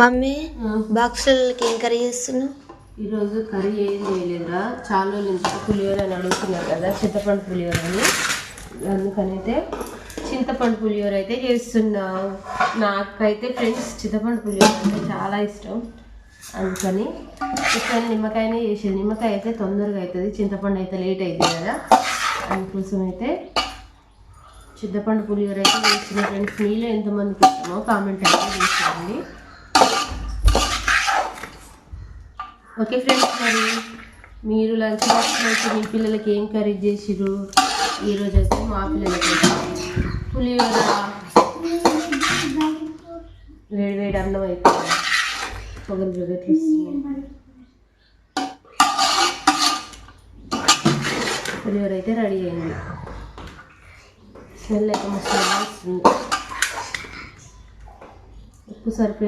Mummy బాక్సులకి ఏం curry చేస్తున్నావు? ఈరోజు కర్రీ ఏం చేయలేదురా. చాలా రోజులు ఇంత పులిహోర అని అడుగుతున్నారు కదా చింతపండు పులిహోర అని. అందుకనైతే చింతపండు పులిహోర అయితే చేస్తున్నా. నాకైతే ఫ్రెండ్స్ చింతపండు పులిహోర అంటే చాలా ఇష్టం. అందుకని ఇక్కడ నిమ్మకాయనే చేసేది. నిమ్మకాయ అయితే తొందరగా అవుతుంది. చింతపండు అయితే లేట్ అవుతుంది కదా. అందుకోసం అయితే చింతపండు పులిహోర అయితే చేసిన ఫ్రెండ్స్ మీలో ఎంతమందికి ఇష్టమో కామెంట్ అయితే చేసేయండి. ఓకే ఫ్రెండ్స్ మరి మీరు లంచ్ బాక్స్లో అయితే మీ పిల్లలకి ఏం కర్రీ చేసిరు ఈరోజు అయితే మా పిల్లలకి పులిహోర. వేడి వేడి అన్నం అయిపోయింది. పొగలు పొగట్లు పులిహోర అయితే రెడీ అయింది. స్మెల్ అయితే మస్తు వస్తుంది. ఉప్పు సరిపోయింది?